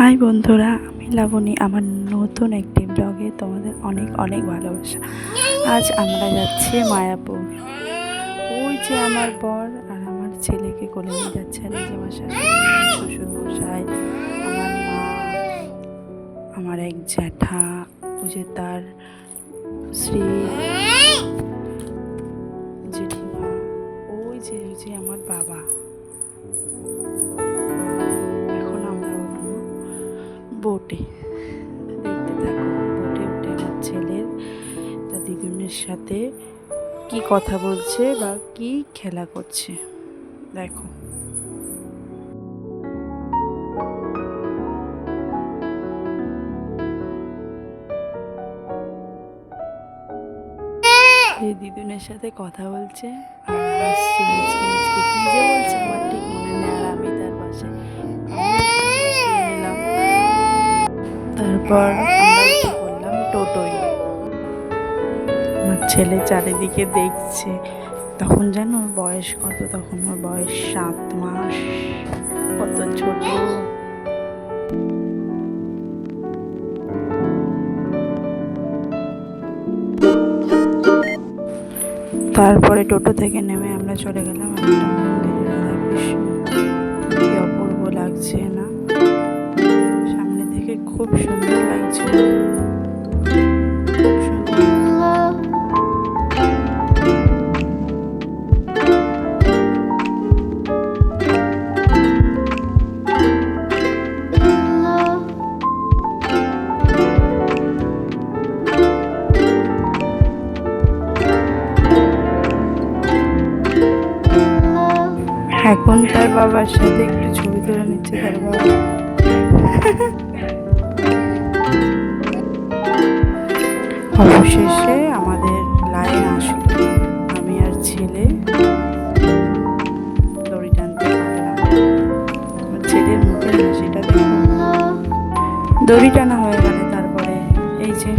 High বন্ধুরা, আমি লাবণী, আমার নতুন একটি ব্লগে তোমাদের অনেক অনেক ভালোবাসা। আজ আমরা যাচ্ছি মায়াপুর। ওই যে আমার বর আর আমার ছেলেকে কোলে নিয়ে যাচ্ছে আর এই যে শ্বশুর মশাই আমার মা, আমার এক জ্যাঠা ওই যে তার শ্রী জেঠিমা, ওই যে ওই যে আমার বাবা। বোটে। দেখতে থাকো বোটে উঠে আমার ছেলের তার দিদুনের সাথে কি কথা বলছে বা কি খেলা করছে। দেখো। এই দিদুনের সাথে কথা বলছে। আর তারপর পড়লাম টোটোয়। আমার ছেলে চারিদিকে দেখছে। তখন যেন ওর বয়স কত? তখন ওর বয়স সাত মাস। কত ছোট। তারপরে টোটো থেকে নেমে আমরা চলে গেলাম একটা মন্দিরে রাধাকৃষ্ণ। এখন তার বাবার সাথে একটু ছবি তুলে নিচ্ছে তার বাবা। অবশেষে আমাদের লাইন আসলো। আমি আর ছেলে দড়ি টানতে পারলাম ছেলের মুখের হাসিটা দড়ি টানা হয়ে গেলে তারপরে এই যে